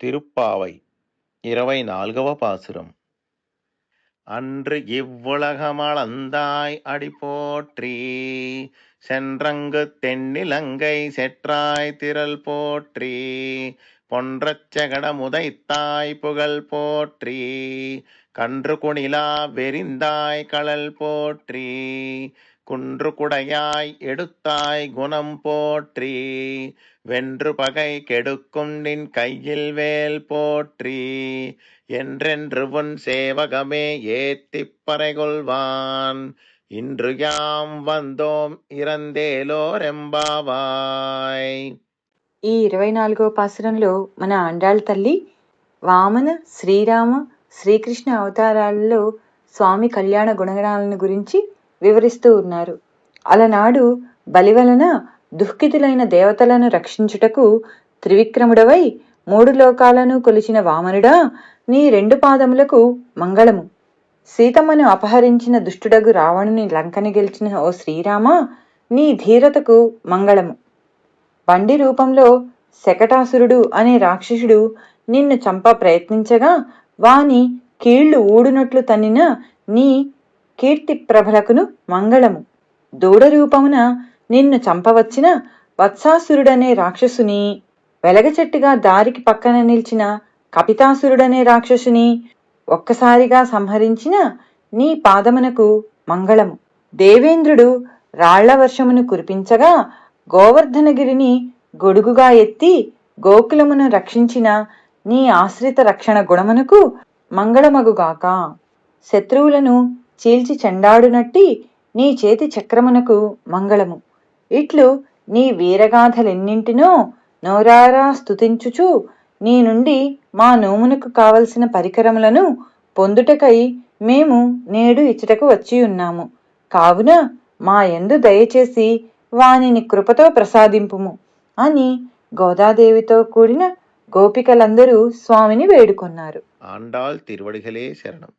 திருப்பாவை இருபை நால்கవ பாசுரம். அன்று இவ்வுலகமளந்தாய் அடி போற்றி சென்றங்கு தென்னிலங்கை செற்றாய் திரள் போற்றி பொன்றச் புகழ் போற்றி கன்று குணிலா வெறிந்தாய் களல் போற்றி குன்று குடையாய் எடுத்தாய் குணம் போற்றி வென்று பகை கெடுக்கும் நின் கையில் வேல் போற்றி என்றென்று உன் சேவகமே ஏத்திப் பறைகொள்வான். இன்று யாம் வந்தோம் இறந்தேலோரெம்பாவாய் ఈ ఇరవై నాలుగవ పాసురంలో మన ఆండాళ్ తల్లి వామన శ్రీరామ శ్రీకృష్ణ అవతారాలలో స్వామి కళ్యాణ గుణగణాలను గురించి వివరిస్తూ ఉన్నారు. అలనాడు బలి వలన దుఃఖితులైన దేవతలను రక్షించుటకు త్రివిక్రముడవై మూడు లోకాలను కొలిచిన వామనుడా నీ రెండు పాదములకు మంగళము. సీతమ్మను అపహరించిన దుష్టుడగు రావణుని లంకని గెలిచిన ఓ శ్రీరామ నీ ధీరతకు మంగళము. బండి రూపంలో శకటాసురుడు అనే రాక్షసుడు నిన్ను చంప ప్రయత్నించగా వాని కీళ్ళు ఊడునట్లు తన్నిన నీ కీర్తి ప్రభలకును మంగళము. దూడ రూపమున నిన్ను చంపవచ్చిన వత్సాసురుడనే రాక్షసుని వెలగచెట్టుగా దారికి పక్కన నిలిచిన కపితాసురుడనే రాక్షసుని ఒక్కసారిగా సంహరించిన నీ పాదమునకు మంగళము. దేవేంద్రుడు రాళ్ళ వర్షమును కురిపించగా గోవర్ధనగిరిని గొడుగుగా ఎత్తి గోకులమును రక్షించిన నీ ఆశ్రిత రక్షణ గుణమునకు మంగళమగుగాక. శత్రువులను చీల్చి చెండాడునట్టి నీ చేతి చక్రమునకు మంగళము. ఇట్లు నీ వీరగాథలెన్నింటినో నోరారా స్తుతించుచు నీ నుండి మా నోమునకు కావలసిన పరికరములను పొందుటకై మేము నేడు ఇచ్చటకు వచ్చి ఉన్నాము కావున మా యందు దయచేసి వానిని కృపతో ప్రసాదింపుము అని గోదాదేవితో కూడిన గోపికలందరూ స్వామిని వేడుకొన్నారు. ఆండాల్ తిరువడిగలే శరణం.